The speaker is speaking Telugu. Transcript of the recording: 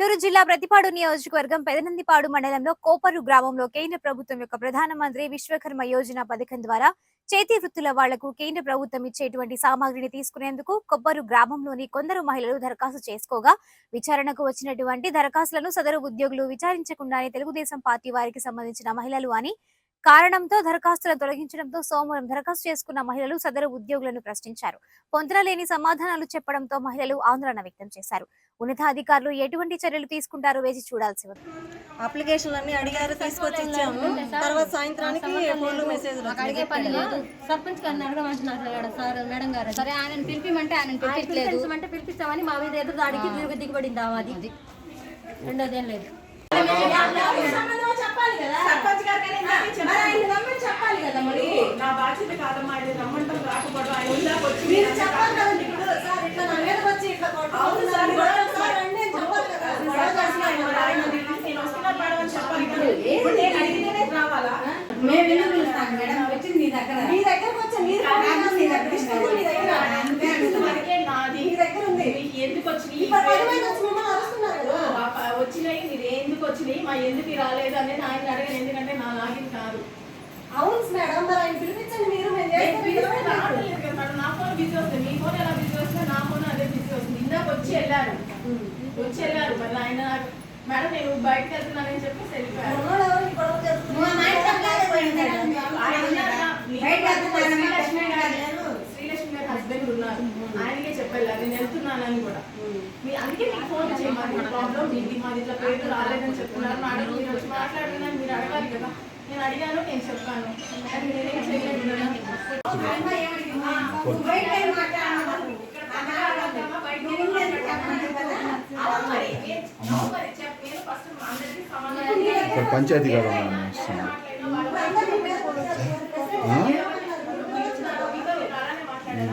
జిల్లా ప్రతిపాడు నియోజకవర్గం పెదనందిపాడు మండలంలో కోపరు గ్రామంలో కేంద్ర ప్రభుత్వం యొక్క ప్రధానమంత్రి విశ్వకర్మ యోజన పథకం ద్వారా చేతి వృత్తుల వాళ్ళకు కేంద్ర ప్రభుత్వం ఇచ్చేటువంటి సామాగ్రిని తీసుకునేందుకు కొబ్బరు గ్రామంలోని కొందరు మహిళలు దరఖాస్తు చేసుకోగా విచారణకు వచ్చినటువంటి దరఖాస్తులను సదరు ఉద్యోగులు విచారించకుండానే తెలుగుదేశం పార్టీ వారికి సంబంధించిన మహిళలు అని కారణంతో దరఖాస్తులను తొలగించడంతో సోమవారం దరఖాస్తు చేసుకున్న మహిళలు సదరు ఉద్యోగులను ప్రశ్నించారు. పొంతనలేని సమాధానాలు చెప్పడంతో మహిళలు ఆందోళన వ్యక్తం చేశారు. ఉన్నతాధికారులు ఎటువంటి చర్యలు తీసుకుంటారో వేచి చూడాల్సి ఉంది. అప్లికేషన్లు అన్ని అడిగారు తీసుకొచ్చి ఇచ్చాము తర్వాత సాయంత్రానికి ఫోన్లు మెసేజ్ అడిగే పని లేదు. సర్పంచ్ గారిని అడగమంటున్నారు సార్ మేడం గారు. సరే ఆయన పిలిపిమంటే ఆయన పిలిపించలేదు. అంటే పిలిపిస్తామని మా మీద ఎదురు దాడికి దిగు దిగుబడింది అది. రెండోది లేదు. నా మీరు చెప్పాలి కదండి. ఇప్పుడు సార్ ఇట్లా నా మీదకి వచ్చి ఇట్లా కొట్టుకుంటున్నారు, గొడవ సార్ అని నేను చెప్పాలి కదా. గొడవ చేస్తున్నాను మరి ఆయన పిలిచి నేను వస్తున్నా మేడం అని చెప్పాలి కదా. ఇప్పుడు నేను అడిగితేనే రావాలా? మేము ఎందుకు పిలుస్తాం మేడం? వచ్చింది మీ దగ్గర. మీ దగ్గరకు వచ్చి? మీరు పంపించాలి, మీ దగ్గర ఇష్టం ఉంది, మీ దగ్గర అందుకే నాది మీ దగ్గర ఉంది. మీకు ఎందుకు వచ్చినాయి? ఇప్పుడు పది మంది వచ్చి మిమ్మల్ని అరుస్తున్నారు కదా. ఆ ప- వచ్చినాయి మీరు ఎందుకు వచ్చినాయి? మా ఎందుకు రాలేదు అనేది ఆయన అడగను. ఎందుకంటే నా లాగిన్ కాదు. అవును మేడం మరి ఆయన పిలిపించండి మీరు మేము నేను చేస్తాం, పిలిస్తే మీరు రావట్లేదు కదా మేడం. నా ఫోన్ బిజీ వస్తుంది మీ ఫోన్ ఎలా బిజీ వస్తుంది నా ఫోన్ అదే బిజీ వస్తుంది ఇందాక వచ్చి వెళ్ళారు వచ్చి వెళ్ళారు మరి ఆయన మేడం నేను బయటకు వెళ్తున్నానని వెళ్తున్నాను, శ్రీలక్ష్మి గారు హస్బెండ్ ఉన్నారు ఆయనకే చెప్పాలి నేను వెళ్తున్నానని కూడా మీ అందుకే మీకు ఫోన్ చేయమని ప్రాబ్లం మీది మాది ఇట్లా పేరు రాలేదని చెప్తున్నారు మేడం మీరు వచ్చి మాట్లాడుతున్నాను మీరు అడగాలి కదా నేను అడిగాను నేను చెప్పాను నేనేం చేయలేదు ఇక్కడ పంచాయతీ గారు